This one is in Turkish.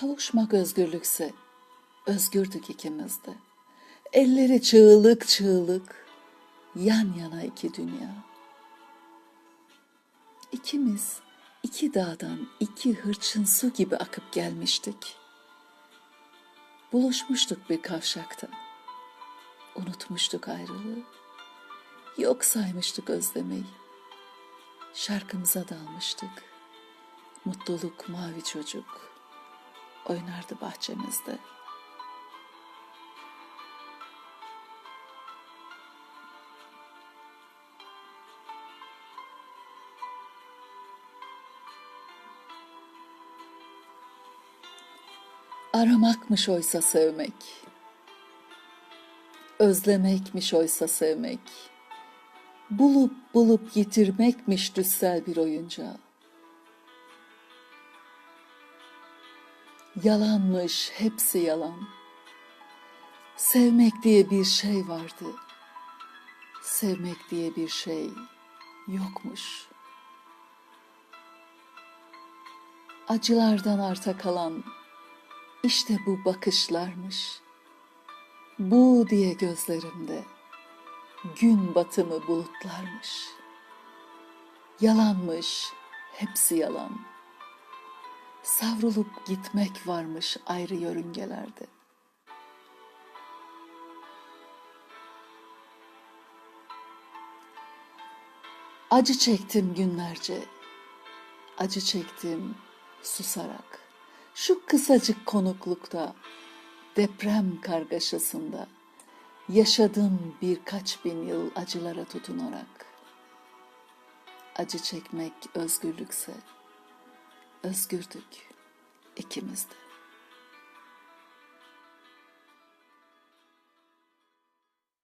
Kavuşmak özgürlükse, özgürdük ikimiz de. Elleri çığlık çığlık, yan yana iki dünya. İkimiz iki dağdan iki hırçın su gibi akıp gelmiştik. Buluşmuştuk bir kavşakta. Unutmuştuk ayrılığı. Yok saymıştık özlemeyi. Şarkımıza dalmıştık. Mutluluk mavi çocuk oynardı bahçemizde. Aramakmış oysa sevmek. Özlemekmiş oysa sevmek. Bulup bulup yitirmekmiş düssel bir oyuncağı. Yalanmış, hepsi yalan. Sevmek diye bir şey vardı. Sevmek diye bir şey yokmuş. Acılardan arta kalan işte bu bakışlarmış. Bu diye gözlerimde gün batımı bulutlarmış. Yalanmış, hepsi yalan. Savrulup gitmek varmış ayrı yörüngelerde. Acı çektim günlerce. Acı çektim susarak. Şu kısacık konuklukta, deprem kargaşasında yaşadım birkaç bin yıl acılara tutunarak. Acı çekmek özgürlükse özgürdük ikimiz de.